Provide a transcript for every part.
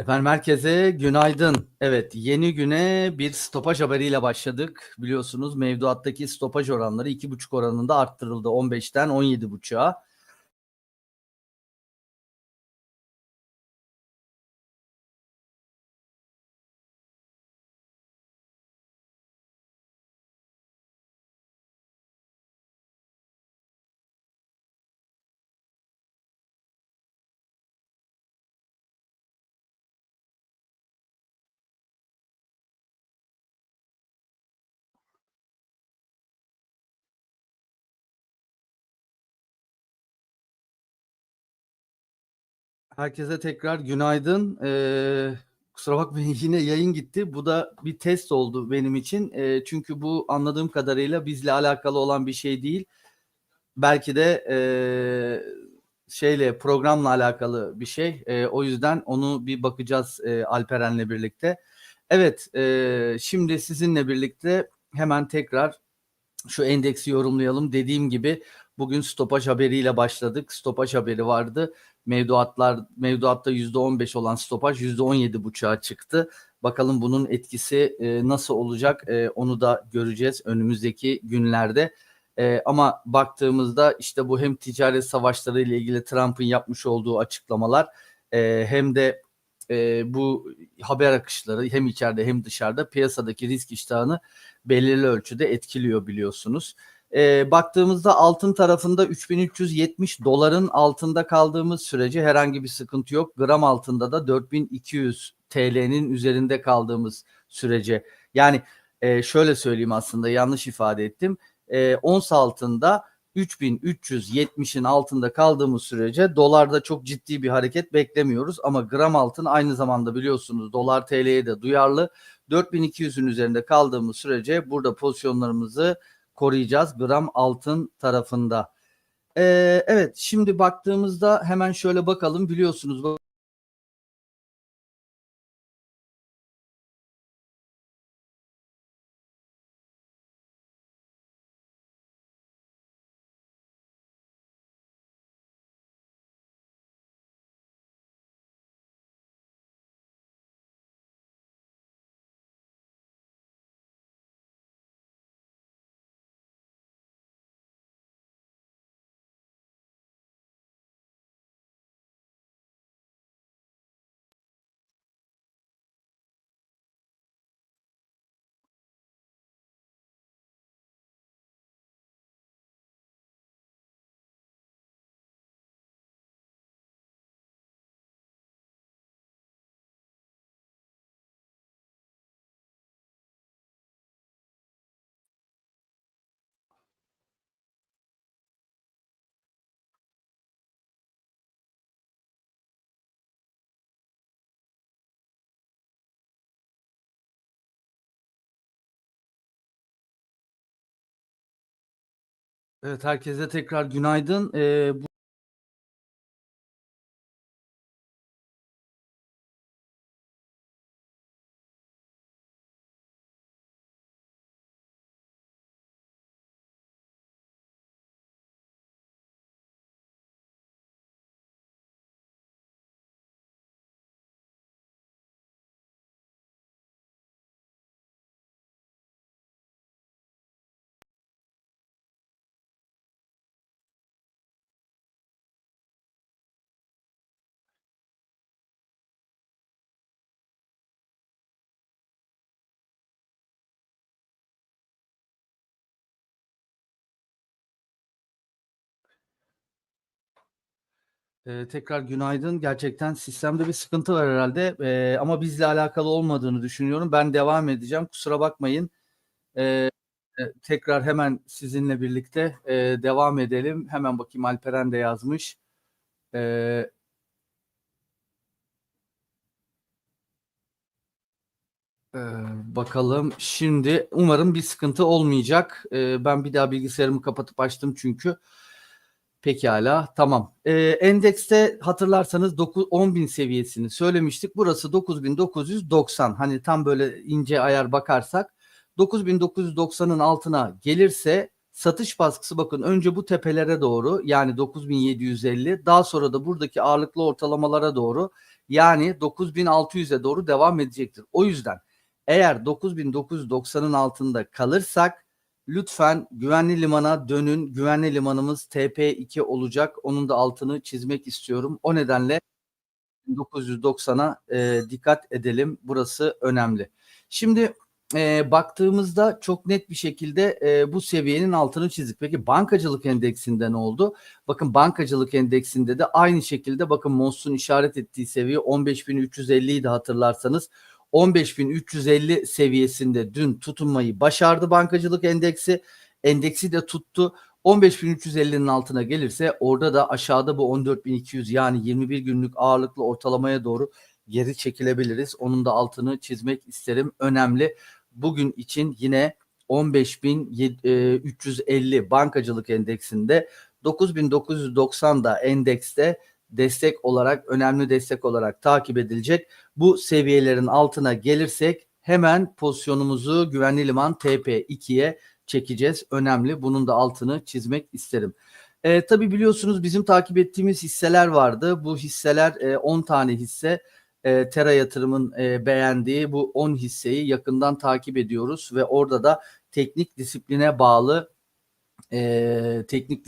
Efendim herkese günaydın. Evet yeni güne bir stopaj haberiyle başladık. Biliyorsunuz mevduattaki stopaj oranları 2,5 oranında arttırıldı 15'ten 17,5'a. Herkese tekrar günaydın. Ee, kusura bakmayın yine yayın gitti. Bu da bir test oldu benim için. Ee, çünkü bu anladığım kadarıyla bizle alakalı olan bir şey değil. Belki de ee, şeyle programla alakalı bir şey. Ee, o yüzden onu bir bakacağız e, Alperen'le birlikte. Evet, e, şimdi sizinle birlikte hemen tekrar şu endeksi yorumlayalım. Dediğim gibi bugün stopaj haberiyle başladık. Stopaj haberi vardı. Mevduatlar mevduatta %15 olan stopaj %17,5'a çıktı. Bakalım bunun etkisi e, nasıl olacak e, onu da göreceğiz önümüzdeki günlerde. E, ama baktığımızda işte bu hem ticaret savaşları ile ilgili Trump'ın yapmış olduğu açıklamalar e, hem de e, bu haber akışları hem içeride hem dışarıda piyasadaki risk iştahını belirli ölçüde etkiliyor biliyorsunuz. E, baktığımızda altın tarafında 3370 doların altında kaldığımız sürece herhangi bir sıkıntı yok. Gram altında da 4200 TL'nin üzerinde kaldığımız sürece yani e, şöyle söyleyeyim aslında yanlış ifade ettim. E, ons altında 3370'in altında kaldığımız sürece dolarda çok ciddi bir hareket beklemiyoruz ama gram altın aynı zamanda biliyorsunuz dolar TL'ye de duyarlı. 4200'ün üzerinde kaldığımız sürece burada pozisyonlarımızı koruyacağız gram altın tarafında. Ee, evet şimdi baktığımızda hemen şöyle bakalım biliyorsunuz Evet herkese tekrar günaydın. Ee, bu Ee, tekrar günaydın. Gerçekten sistemde bir sıkıntı var herhalde Ee, ama bizle alakalı olmadığını düşünüyorum. Ben devam edeceğim. Kusura bakmayın. Ee, tekrar hemen sizinle birlikte e, devam edelim. Hemen bakayım Alperen de yazmış. Ee, e, bakalım. Şimdi umarım bir sıkıntı olmayacak. Ee, ben bir daha bilgisayarımı kapatıp açtım çünkü. Pekala tamam. Ee, endekste hatırlarsanız 9, 10 bin seviyesini söylemiştik. Burası 9990. Hani tam böyle ince ayar bakarsak 9990'ın altına gelirse Satış baskısı bakın önce bu tepelere doğru yani 9750 daha sonra da buradaki ağırlıklı ortalamalara doğru yani 9600'e doğru devam edecektir. O yüzden eğer 9990'ın altında kalırsak lütfen güvenli limana dönün. Güvenli limanımız TP2 olacak. Onun da altını çizmek istiyorum. O nedenle 990'a e, dikkat edelim. Burası önemli. Şimdi e, baktığımızda çok net bir şekilde e, bu seviyenin altını çizdik. Peki bankacılık endeksinde ne oldu? Bakın bankacılık endeksinde de aynı şekilde bakın Mons'un işaret ettiği seviye 15.350 idi hatırlarsanız. 15.350 seviyesinde dün tutunmayı başardı bankacılık endeksi. Endeksi de tuttu. 15.350'nin altına gelirse orada da aşağıda bu 14.200 yani 21 günlük ağırlıklı ortalamaya doğru geri çekilebiliriz. Onun da altını çizmek isterim. Önemli. Bugün için yine 15.350 bankacılık endeksinde 9.990 da endekste destek olarak önemli destek olarak takip edilecek. Bu seviyelerin altına gelirsek hemen pozisyonumuzu güvenli liman TP2'ye çekeceğiz. Önemli. Bunun da altını çizmek isterim. E, tabii biliyorsunuz bizim takip ettiğimiz hisseler vardı. Bu hisseler e, 10 tane hisse. E, Tera Yatırım'ın e, beğendiği bu 10 hisseyi yakından takip ediyoruz ve orada da teknik disipline bağlı e, teknik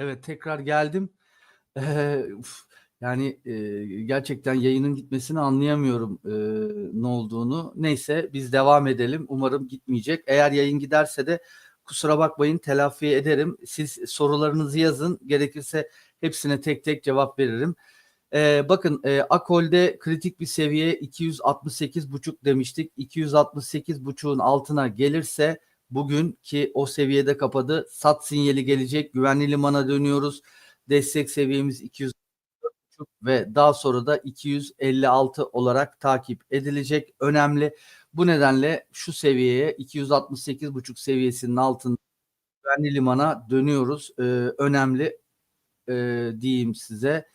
Evet tekrar geldim. Eee, uf, yani eee, gerçekten yayının gitmesini anlayamıyorum eee, ne olduğunu. Neyse biz devam edelim. Umarım gitmeyecek. Eğer yayın giderse de kusura bakmayın telafi ederim. Siz sorularınızı yazın. Gerekirse hepsine tek tek cevap veririm. Ee, bakın e, Akol'de kritik bir seviye 268.5 demiştik. 268.5'un altına gelirse bugün ki o seviyede kapadı. Sat sinyali gelecek. Güvenli limana dönüyoruz. Destek seviyemiz 200 ve daha sonra da 256 olarak takip edilecek. Önemli. Bu nedenle şu seviyeye 268.5 seviyesinin altında güvenli limana dönüyoruz. Ee, önemli e, diyeyim size.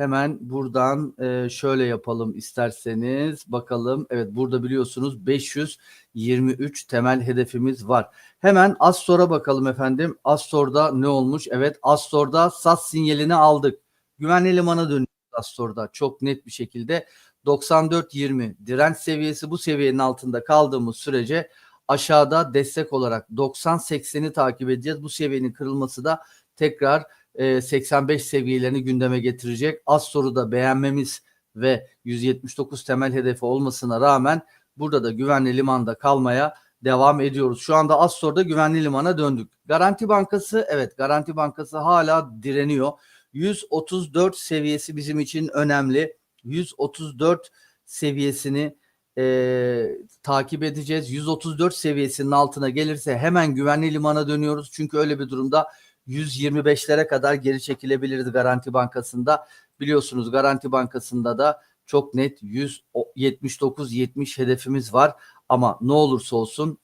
Hemen buradan e, şöyle yapalım isterseniz. Bakalım. Evet burada biliyorsunuz 523 temel hedefimiz var. Hemen Astor'a bakalım efendim. Astor'da ne olmuş? Evet Astor'da sat sinyalini aldık. Güvenli limana dönüyoruz Astor'da çok net bir şekilde. 94-20 direnç seviyesi bu seviyenin altında kaldığımız sürece aşağıda destek olarak 90-80'i takip edeceğiz. Bu seviyenin kırılması da tekrar 85 seviyelerini gündeme getirecek. Az soruda beğenmemiz ve 179 temel hedefi olmasına rağmen burada da güvenli limanda kalmaya devam ediyoruz. Şu anda Astor'da güvenli limana döndük. Garanti Bankası evet Garanti Bankası hala direniyor. 134 seviyesi bizim için önemli. 134 seviyesini e, takip edeceğiz. 134 seviyesinin altına gelirse hemen güvenli limana dönüyoruz. Çünkü öyle bir durumda 125'lere kadar geri çekilebiliriz Garanti Bankası'nda. Biliyorsunuz Garanti Bankası'nda da çok net 179-70 hedefimiz var. Ama ne olursa olsun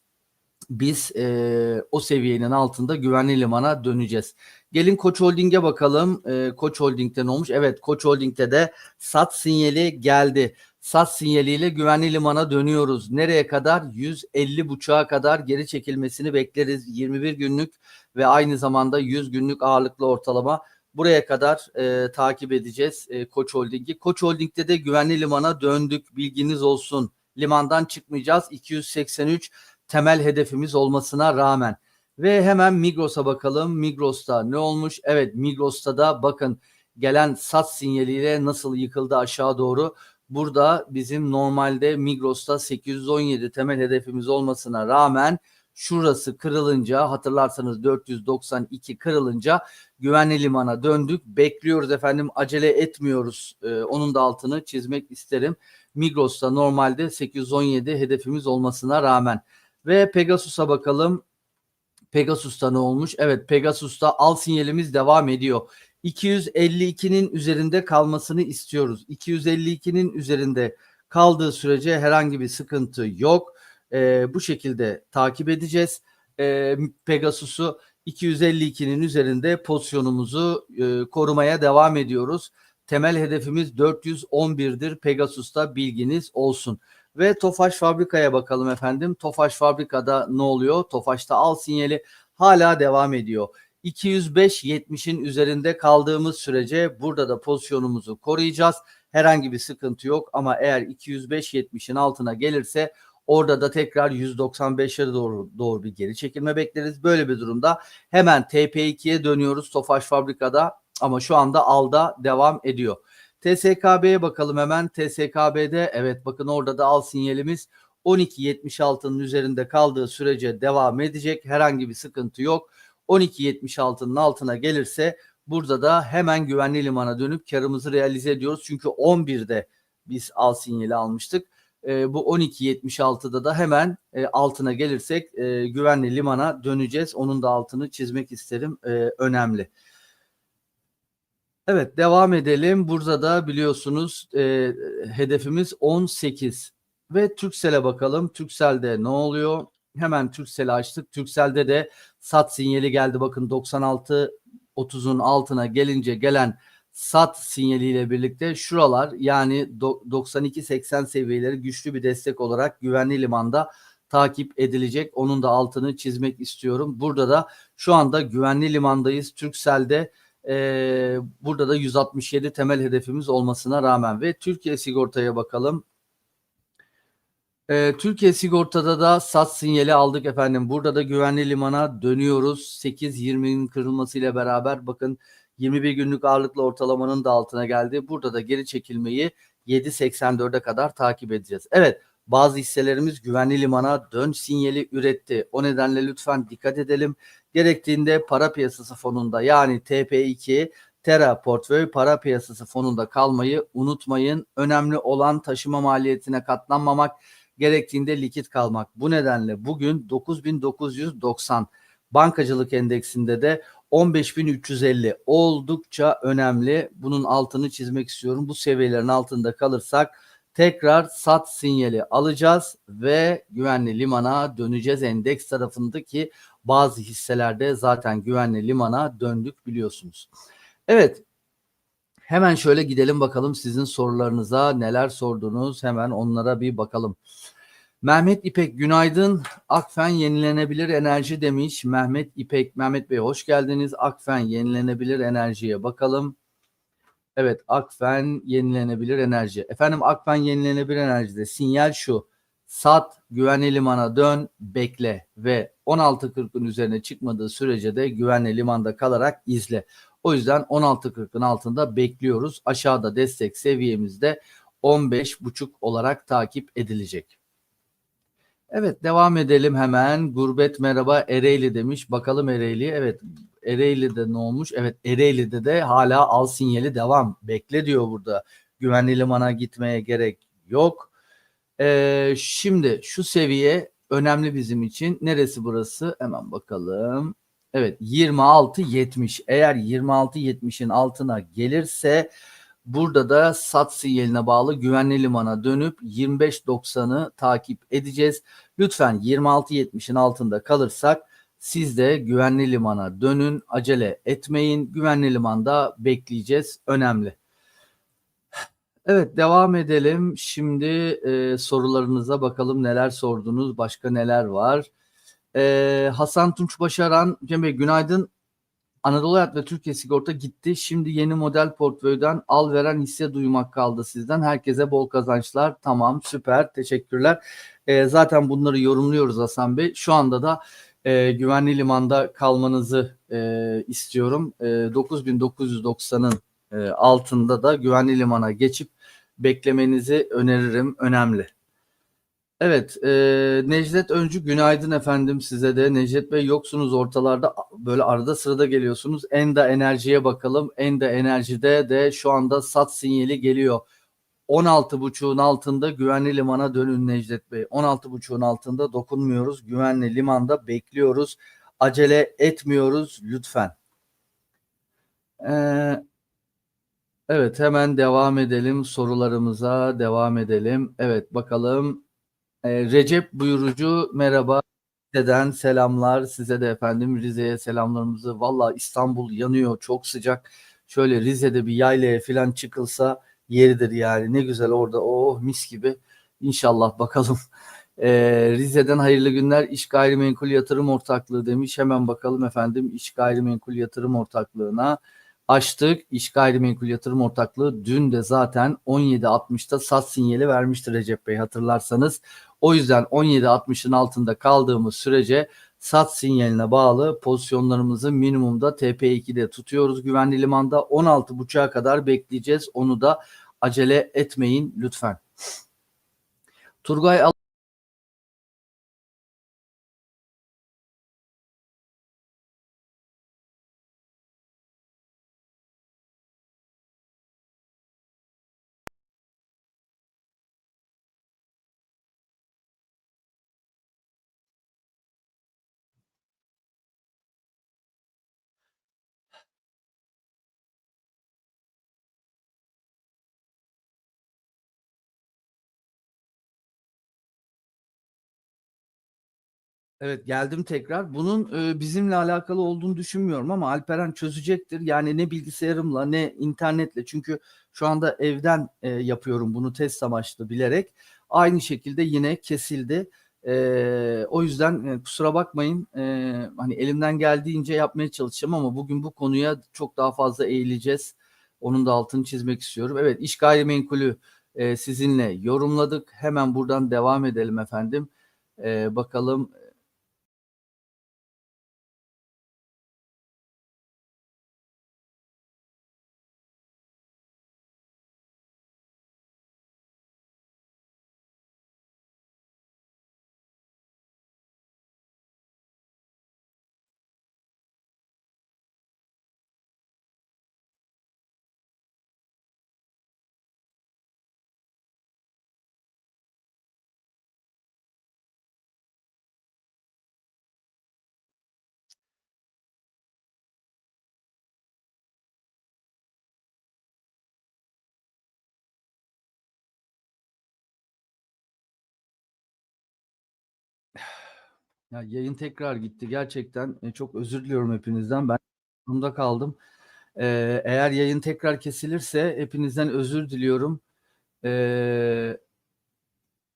biz e, o seviyenin altında güvenli limana döneceğiz. Gelin Koç Holding'e bakalım. E, Koç Holding'de ne olmuş? Evet Koç Holding'de de sat sinyali geldi. Sat sinyaliyle güvenli limana dönüyoruz. Nereye kadar? 150 buçuğa kadar geri çekilmesini bekleriz. 21 günlük ve aynı zamanda 100 günlük ağırlıklı ortalama buraya kadar e, takip edeceğiz e, Koç Holding'i. Koç Holding'de de güvenli limana döndük. Bilginiz olsun. Limandan çıkmayacağız. 283 temel hedefimiz olmasına rağmen. Ve hemen Migros'a bakalım. Migros'ta ne olmuş? Evet Migros'ta da bakın gelen sat sinyaliyle nasıl yıkıldı aşağı doğru. Burada bizim normalde Migros'ta 817 temel hedefimiz olmasına rağmen şurası kırılınca hatırlarsanız 492 kırılınca güvenli limana döndük. Bekliyoruz efendim acele etmiyoruz. Ee, onun da altını çizmek isterim. Migros'ta normalde 817 hedefimiz olmasına rağmen. Ve Pegasus'a bakalım. Pegasus'ta ne olmuş? Evet Pegasus'ta al sinyalimiz devam ediyor. 252'nin üzerinde kalmasını istiyoruz. 252'nin üzerinde kaldığı sürece herhangi bir sıkıntı yok. Ee, bu şekilde takip edeceğiz. Ee, Pegasus'u 252'nin üzerinde pozisyonumuzu e, korumaya devam ediyoruz. Temel hedefimiz 411'dir. Pegasus'ta bilginiz olsun. Ve Tofaş Fabrika'ya bakalım efendim. Tofaş Fabrika'da ne oluyor? Tofaş'ta al sinyali hala devam ediyor. 205.70'in üzerinde kaldığımız sürece burada da pozisyonumuzu koruyacağız. Herhangi bir sıkıntı yok ama eğer 205.70'in altına gelirse orada da tekrar 195'lere doğru, doğru bir geri çekilme bekleriz. Böyle bir durumda hemen TP2'ye dönüyoruz Tofaş Fabrika'da ama şu anda alda devam ediyor. TSKB'ye bakalım hemen. TSKB'de evet bakın orada da al sinyalimiz 12.76'nın üzerinde kaldığı sürece devam edecek. Herhangi bir sıkıntı yok. 12.76'nın altına gelirse burada da hemen güvenli limana dönüp karımızı realize ediyoruz. Çünkü 11'de biz al sinyali almıştık. E, bu 12.76'da da hemen e, altına gelirsek e, güvenli limana döneceğiz. Onun da altını çizmek isterim. E, önemli. Evet devam edelim. Burada da biliyorsunuz e, hedefimiz 18 ve Türksel'e bakalım. Türksel'de ne oluyor? Hemen Türksel'i açtık. Türksel'de de sat sinyali geldi. Bakın 96 30'un altına gelince gelen sat sinyaliyle birlikte şuralar yani 92-80 seviyeleri güçlü bir destek olarak güvenli limanda takip edilecek. Onun da altını çizmek istiyorum. Burada da şu anda güvenli limandayız. Türksel'de ee, burada da 167 temel hedefimiz olmasına rağmen ve Türkiye sigortaya bakalım. Ee, Türkiye sigortada da sat sinyali aldık efendim. Burada da güvenli limana dönüyoruz. 8.20'nin kırılmasıyla beraber bakın 21 günlük ağırlıklı ortalamanın da altına geldi. Burada da geri çekilmeyi 7.84'e kadar takip edeceğiz. Evet bazı hisselerimiz güvenli limana dön sinyali üretti. O nedenle lütfen dikkat edelim. Gerektiğinde para piyasası fonunda yani TP2 Terra portföy para piyasası fonunda kalmayı unutmayın. Önemli olan taşıma maliyetine katlanmamak, gerektiğinde likit kalmak. Bu nedenle bugün 9990 bankacılık endeksinde de 15350 oldukça önemli. Bunun altını çizmek istiyorum. Bu seviyelerin altında kalırsak tekrar sat sinyali alacağız ve güvenli limana döneceğiz endeks tarafındaki bazı hisselerde zaten güvenli limana döndük biliyorsunuz. Evet hemen şöyle gidelim bakalım sizin sorularınıza neler sordunuz hemen onlara bir bakalım. Mehmet İpek günaydın. Akfen yenilenebilir enerji demiş. Mehmet İpek, Mehmet Bey hoş geldiniz. Akfen yenilenebilir enerjiye bakalım. Evet Akfen yenilenebilir enerji. Efendim Akfen yenilenebilir enerjide sinyal şu. Sat güvenli limana dön bekle ve 16.40'ın üzerine çıkmadığı sürece de güvenli limanda kalarak izle. O yüzden 16.40'ın altında bekliyoruz. Aşağıda destek seviyemizde 15.5 olarak takip edilecek. Evet devam edelim hemen. Gurbet merhaba Ereğli demiş. Bakalım Ereğli. Evet Ereğli'de ne olmuş? Evet Ereğli'de de hala al sinyali devam. Bekle diyor burada. Güvenli limana gitmeye gerek yok. Ee, şimdi şu seviye önemli bizim için. Neresi burası? Hemen bakalım. Evet 26.70. Eğer 26.70'in altına gelirse burada da sat sinyaline bağlı güvenli limana dönüp 25.90'ı takip edeceğiz. Lütfen 26.70'in altında kalırsak siz de güvenli limana dönün. Acele etmeyin. Güvenli limanda bekleyeceğiz. Önemli. Evet devam edelim. Şimdi e, sorularınıza bakalım neler sordunuz, başka neler var. E, Hasan Tunç Başaran, Cem Bey günaydın. Anadolu Hayat ve Türkiye Sigorta gitti. Şimdi yeni model portföyden al veren hisse duymak kaldı sizden. Herkese bol kazançlar. Tamam süper teşekkürler. E, zaten bunları yorumluyoruz Hasan Bey. Şu anda da e, güvenli limanda kalmanızı e, istiyorum. E, 9990'ın e, altında da güvenli limana geçip beklemenizi öneririm. Önemli. Evet, e, Necdet Öncü günaydın efendim size de. Necdet Bey yoksunuz ortalarda böyle arada sırada geliyorsunuz. Enda enerjiye bakalım. Enda enerjide de şu anda sat sinyali geliyor. 16.5'un altında güvenli limana dönün Necdet Bey. 16.5'un altında dokunmuyoruz. Güvenli limanda bekliyoruz. Acele etmiyoruz lütfen. Ee, evet hemen devam edelim sorularımıza devam edelim. Evet bakalım. Ee, Recep Buyurucu merhaba. Rize'den selamlar size de efendim Rize'ye selamlarımızı. Valla İstanbul yanıyor çok sıcak. Şöyle Rize'de bir yaylaya falan çıkılsa yeridir yani. Ne güzel orada oh mis gibi. İnşallah bakalım. Ee, Rize'den hayırlı günler. İş Gayrimenkul Yatırım Ortaklığı demiş. Hemen bakalım efendim İş Gayrimenkul Yatırım Ortaklığı'na açtık. İş Gayrimenkul Yatırım Ortaklığı dün de zaten 17.60'da sat sinyali vermişti Recep Bey hatırlarsanız. O yüzden 17.60'ın altında kaldığımız sürece sat sinyaline bağlı pozisyonlarımızı minimumda TP2'de tutuyoruz güvenli limanda. 16.5'a kadar bekleyeceğiz. Onu da acele etmeyin lütfen. Turgay Evet geldim tekrar. Bunun e, bizimle alakalı olduğunu düşünmüyorum ama Alperen çözecektir. Yani ne bilgisayarımla ne internetle çünkü şu anda evden e, yapıyorum bunu test amaçlı bilerek. Aynı şekilde yine kesildi. E, o yüzden e, kusura bakmayın. E, hani elimden geldiğince yapmaya çalışacağım ama bugün bu konuya çok daha fazla eğileceğiz. Onun da altını çizmek istiyorum. Evet iş gayrimenkulü e, sizinle yorumladık. Hemen buradan devam edelim efendim. E, bakalım Ya yayın tekrar gitti. Gerçekten e, çok özür diliyorum hepinizden. Ben durumda kaldım. Ee, eğer yayın tekrar kesilirse hepinizden özür diliyorum. Ee,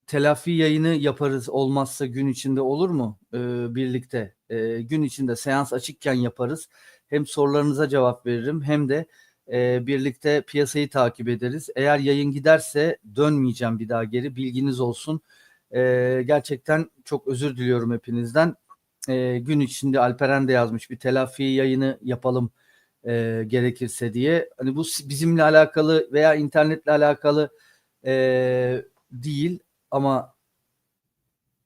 telafi yayını yaparız olmazsa gün içinde olur mu? Ee, birlikte. Ee, gün içinde seans açıkken yaparız. Hem sorularınıza cevap veririm hem de e, birlikte piyasayı takip ederiz. Eğer yayın giderse dönmeyeceğim bir daha geri. Bilginiz olsun. E, gerçekten çok özür diliyorum hepinizden. E, gün içinde Alperen de yazmış bir telafi yayını yapalım e, gerekirse diye. Hani bu bizimle alakalı veya internetle alakalı e, değil ama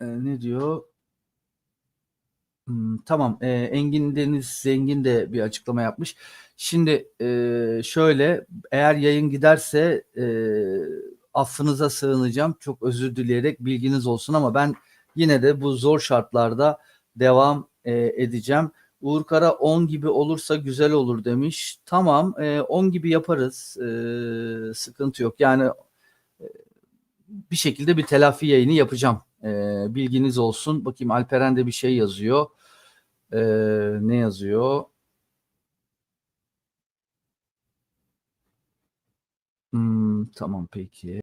e, ne diyor? Hmm, tamam. E, Engin Deniz Zengin de bir açıklama yapmış. Şimdi e, şöyle eğer yayın giderse e, affınıza sığınacağım. Çok özür dileyerek bilginiz olsun ama ben yine de bu zor şartlarda devam e, edeceğim. Uğur Kara 10 gibi olursa güzel olur demiş. Tamam e, 10 gibi yaparız. E, sıkıntı yok. Yani e, bir şekilde bir telafi yayını yapacağım. E, bilginiz olsun. Bakayım Alperen de bir şey yazıyor. E, ne yazıyor? Hmm, tamam peki.